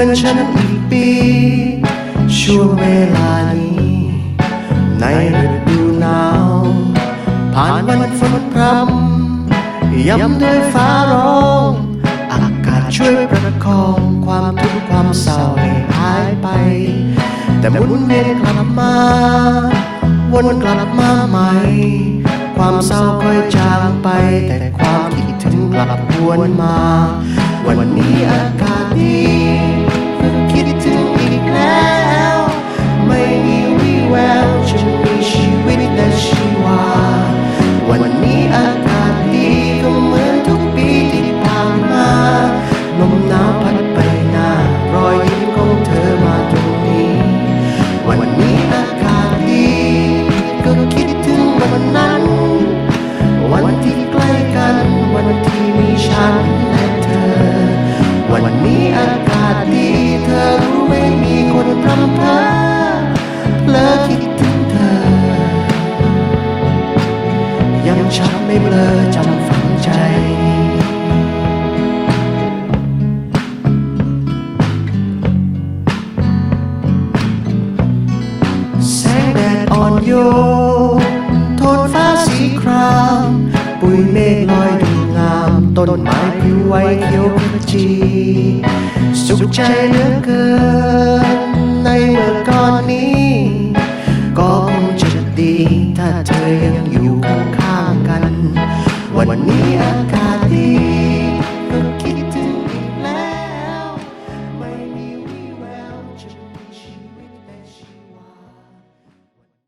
อนฉันอีกปี ช่วงเวลานี้ ในฤดูหนาว ผ่านวันฝนพรำย้ำด้วยฟ้าร้องอากาศช่วยประคองความทุกข์ความเศร้าให้หายไป แต่หมุนเวียนกลับมา วนกลับมาใหม่ความเศร้าค่อยจางไป แต่ความคิดถึงกลับวนมา วันนี้อากาศ อากาศดีเธอรู้ไม่มีคนพรำเพอเพลอคิดถึงเธอ ยังช้ำไม่เบลอจำฝังใจแสงแดดอ่อนโยนโทนฟ้าสีคราม ปุยเมฆลอยดู งามต้นไม้ผิวไวเขียวขจี สุขใจเหลือเกินในเมื่อก่อนนี้